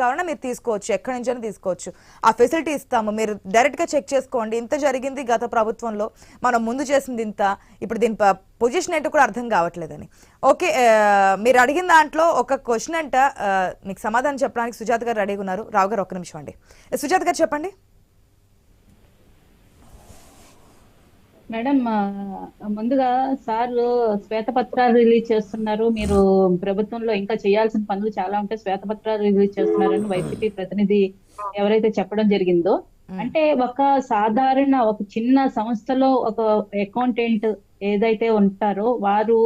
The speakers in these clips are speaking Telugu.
కావాలన్నా మీరు తీసుకోవచ్చు ఎక్కడి నుంచైనా తీసుకోవచ్చు. ఆ ఫెసిలిటీ ఇస్తాము. మీరు డైరెక్ట్గా చెక్ చేసుకోండి. ఇంత జరిగింది గత ప్రభుత్వంలో. మనం ముందు చేసింది ఇంత. ఇప్పుడు దీని పొజిషన్ ఏంటో కూడా అర్థం కావట్లేదని. ఓకే మీరు అడిగిన దాంట్లో ఒక క్వశ్చన్ అంట. మీకు సమాధానం చెప్పడానికి సుజాత గారు రెడీగా ఉన్నారు. రావు గారు ఒక్క నిమిషం అండి. సుజాత గారు చెప్పండి. మేడం ముందుగా సార్ శ్వేతపత్రాలు రిలీజ్ చేస్తున్నారు. మీరు ప్రభుత్వంలో ఇంకా చేయాల్సిన పనులు చాలా ఉంటాయి శ్వేతపత్రాలు రిలీజ్ చేస్తున్నారని వైసీపీ ప్రతినిధి ఎవరైతే చెప్పడం జరిగిందో. అంటే ఒక సాధారణ ఒక చిన్న సంస్థలో ఒక అకౌంటెంట్ ఏదైతే ఉంటారో వారు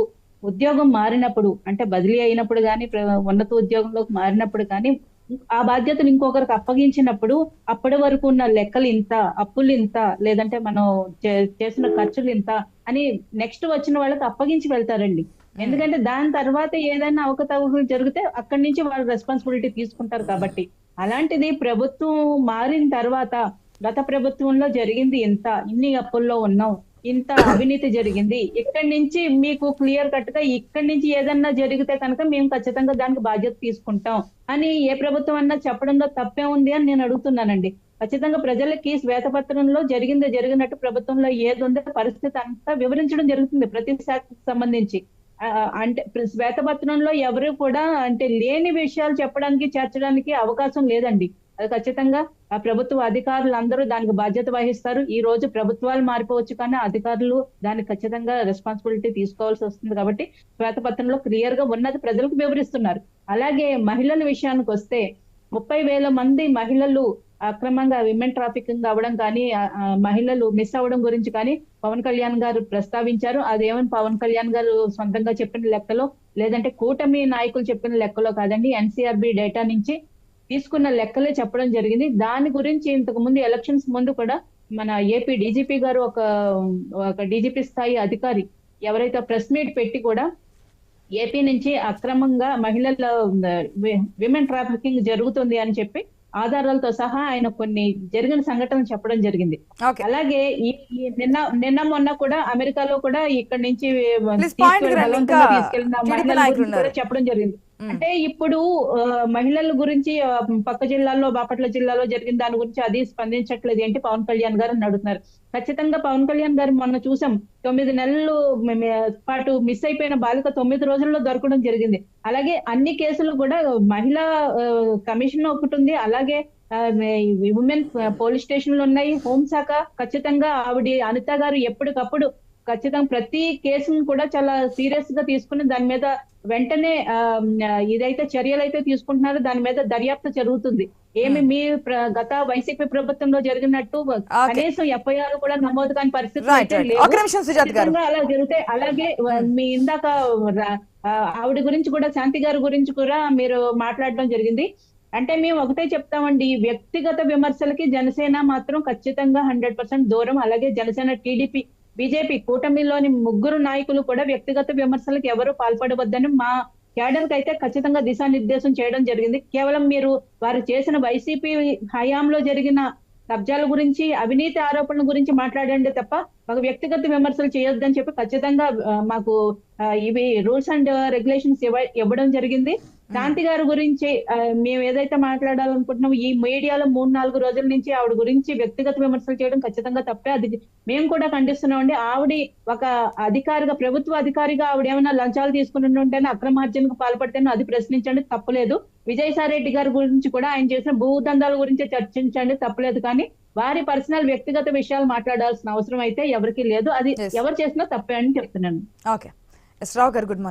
ఉద్యోగం మారినప్పుడు అంటే బదిలీ అయినప్పుడు కానీ ఉన్నత ఉద్యోగంలోకి మారినప్పుడు కానీ ఆ బాధ్యతను ఇంకొకరికి అప్పగించినప్పుడు అప్పటి వరకు ఉన్న లెక్కలు ఇంత అప్పులు ఇంత లేదంటే మనం చేసిన ఖర్చులు ఇంత అని నెక్స్ట్ వచ్చిన వాళ్ళకి అప్పగించి వెళ్తారండి. ఎందుకంటే దాని తర్వాత ఏదైనా అవకతవకలు జరిగితే అక్కడి నుంచి వాళ్ళు రెస్పాన్సిబిలిటీ తీసుకుంటారు కాబట్టి. అలాంటిది ప్రభుత్వం మారిన తర్వాత గత ప్రభుత్వంలో జరిగింది ఇంత ఇన్ని అప్పుల్లో ఉన్నాం ఇంత అవినీతి జరిగింది. ఇక్కడి నుంచి మీకు క్లియర్ కట్గా ఇక్కడి నుంచి ఏదన్నా జరిగితే కనుక మేము ఖచ్చితంగా దానికి బాధ్యత తీసుకుంటాం అని ఏ ప్రభుత్వం అన్నా చెప్పడంలో తప్పే ఉంది అని నేను అడుగుతున్నానండి. ఖచ్చితంగా ప్రజలకి శ్వేతపత్రంలో జరిగింది జరిగినట్టు ప్రభుత్వంలో ఏది ఉందో పరిస్థితి అంతా వివరించడం జరుగుతుంది ప్రతి శాఖకు సంబంధించి. అంటే శ్వేతపత్రంలో ఎవరు కూడా అంటే లేని విషయాలు చెప్పడానికి చేర్చడానికి అవకాశం లేదండి. ఖచ్చితంగా ఆ ప్రభుత్వ అధికారులు అందరూ దానికి బాధ్యత వహిస్తారు. ఈ రోజు ప్రభుత్వాలు మారిపోవచ్చు కానీ అధికారులు దానికి ఖచ్చితంగా రెస్పాన్సిబిలిటీ తీసుకోవాల్సి వస్తుంది కాబట్టి శ్వేతపత్రంలో క్లియర్గా ఉన్నది ప్రజలకు వివరిస్తున్నారు. అలాగే మహిళల విషయానికి వస్తే ముప్పై వేల మంది మహిళలు అక్రమంగా విమెన్ ట్రాఫికింగ్ అవ్వడం కానీ మహిళలు మిస్ అవ్వడం గురించి కానీ పవన్ కళ్యాణ్ గారు ప్రస్తావించారు. అదేమని పవన్ కళ్యాణ్ గారు సొంతంగా చెప్పిన లెక్కలో లేదంటే కూటమి నాయకులు చెప్పిన లెక్కలో కాదండి ఎన్సీఆర్బి డేటా నుంచి తీసుకున్న లెక్కలే చెప్పడం జరిగింది దాని గురించి ఇంతకు ముందు ఎలక్షన్స్ ముందు కూడా మన ఏపీ డీజీపీ గారు ఒక ఒక డీజీపీ స్థాయి అధికారి ఎవరైతే ప్రెస్ మీట్ పెట్టి కూడా ఏపీ నుంచి అక్రమంగా మహిళల విమెన్ ట్రాఫికింగ్ జరుగుతుంది అని చెప్పి ఆధారాలతో సహా ఆయన కొన్ని జరిగిన సంఘటనలు చెప్పడం జరిగింది అలాగే నిన్న నిన్న మొన్న కూడా అమెరికాలో కూడా ఇక్కడ నుంచి తీసుకెళ్ళిన మహిళల. చెప్పడం జరిగింది. అంటే ఇప్పుడు ఆ, మహిళల గురించి పక్క జిల్లాలో బాపట్ల జిల్లాలో జరిగిన దాని గురించి అది స్పందించట్లేదు ఏంటి? పవన్ కళ్యాణ్ గారు అని అడుగుతున్నారు. ఖచ్చితంగా పవన్ కళ్యాణ్ గారు మొన్న చూసాం తొమ్మిది నెలలు పాటు మిస్ అయిపోయిన బాలిక తొమ్మిది రోజుల్లో దొరకడం జరిగింది. అలాగే అన్ని కేసులు కూడా మహిళా కమిషన్ ఒకటి ఉంది. అలాగే ఉమెన్ పోలీస్ స్టేషన్లు ఉన్నాయి. హోంశాఖ ఖచ్చితంగా ఆవిడ అనిత గారు ఎప్పటికప్పుడు ఖచ్చితంగా ప్రతి కేసును కూడా చాలా సీరియస్గా తీసుకుని దాని మీద వెంటనే ఇదైతే చర్యలు అయితే తీసుకుంటున్నారో దాని మీద దర్యాప్తు జరుగుతుంది. ఏమి మీ ప్ర- గత వైసీపీ ప్రభుత్వంలో జరిగినట్టు కనీసం ఎఫ్ఐఆర్ కూడా నమోదు కాని పరిస్థితి అలా జరిగితే అలాగే మీ ఇందాక ఆవిడ గురించి కూడా శాంతి గారి గురించి కూడా మీరు మాట్లాడడం జరిగింది. అంటే మేము ఒకటే చెప్తామండి వ్యక్తిగత విమర్శలకి జనసేన మాత్రం ఖచ్చితంగా హండ్రెడ్ పర్సెంట్ దూరం. అలాగే జనసేన టీడీపీ బీజేపీ కూటమిలోని ముగ్గురు నాయకులు కూడా వ్యక్తిగత విమర్శలకు ఎవరు పాల్పడవద్దని మా కేడర్కి అయితే ఖచ్చితంగా దిశానిర్దేశం చేయడం జరిగింది. కేవలం మీరు వారు చేసిన వైసీపీ హయాంలో జరిగిన కబ్జాల గురించి అవినీతి ఆరోపణల గురించి మాట్లాడండి తప్ప ఒక వ్యక్తిగత విమర్శలు చేయొద్దని చెప్పి ఖచ్చితంగా మాకు ఇవి రూల్స్ అండ్ రెగ్యులేషన్స్ ఇవ్వడం జరిగింది. శాంతి గారి గురించి మేము ఏదైతే మాట్లాడాలనుకుంటున్నామో ఈ మీడియాలో మూడు నాలుగు రోజుల నుంచి ఆవిడ గురించి వ్యక్తిగత విమర్శలు చేయడం ఖచ్చితంగా తప్పే. అది మేము కూడా ఖండిస్తున్నామండి. ఆవిడ ఒక అధికారిగా ప్రభుత్వ అధికారిగా ఆవిడ ఏమైనా లంచాలు తీసుకుని ఉంటేనే అక్రమార్జనకు పాల్పడితేనే అది ప్రశ్నించండి తప్పలేదు. విజయసాయి రెడ్డి గారి గురించి కూడా ఆయన చేసిన భూదందాల గురించి చర్చించండి తప్పలేదు. కానీ వారి పర్సనల్ వ్యక్తిగత విషయాలు మాట్లాడాల్సిన అవసరం అయితే ఎవరికీ లేదు. అది. ఎవరు చేసినా తప్పే అని చెప్తున్నాను. ఓకే. ఎస్ రావు గారు గుడ్ మార్నింగ్